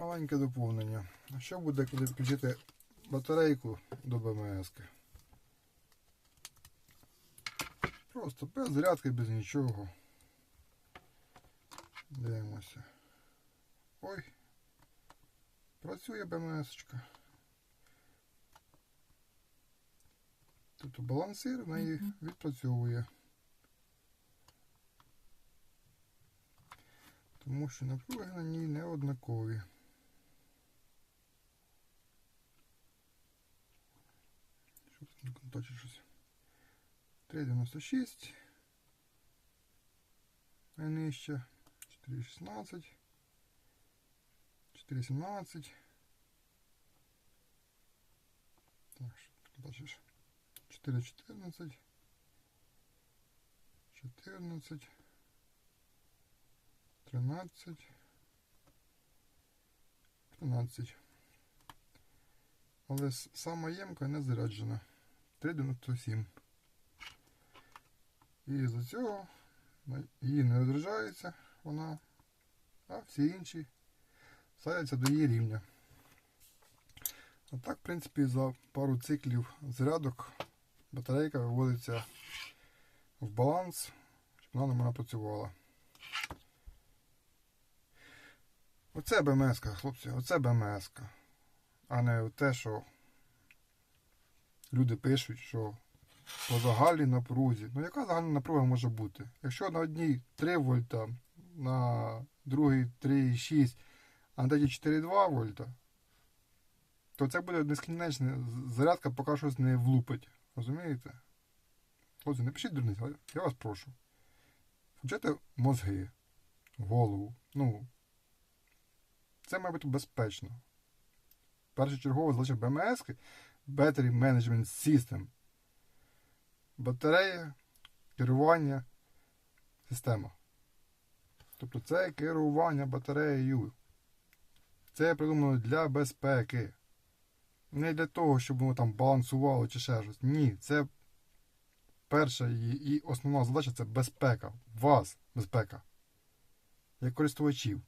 маленьке доповнення. А що буде, коли включити батарейку до БМС? -ки? Просто без зарядки, без нічого. Дивимося. Ой. Працює БМС. -очка. Тут балансир в неї відпрацьовує. Тому що напруги на ній не однакові. Контачить щось? 3,96. Найнижче. 4,16. 4,17. Так, бачиш? 4,14. 14. 13. 13. Але сама ємка не заряджена. 3,97. І за цього її не розряджається вона, а всі інші садяться до її рівня. А так, в принципі, за пару циклів зарядок батарейка виводиться в баланс, щоб вона нормально працювала. Оце БМС, хлопці, оце БМС. А не те, що люди пишуть, що по загальній напрузі. Ну яка загальна напруга може бути? Якщо на одній 3 вольта, на другій 3,6, а на третій 4,2 вольта, то це буде нескінчна зарядка, поки щось не влупить. Розумієте? Хлопці, не пишіть дурниць, я вас прошу. Включайте мозги, голову. Ну, це має бути безпечно. Першочергова задача БМС Battery Management System. Батарея, керування, система. Тобто це керування батареєю. Це придумано для безпеки. Не для того, щоб воно там балансувало чи ще щось. Ні, це перша і, основна задача це безпека. Вас безпека. Як користувачів.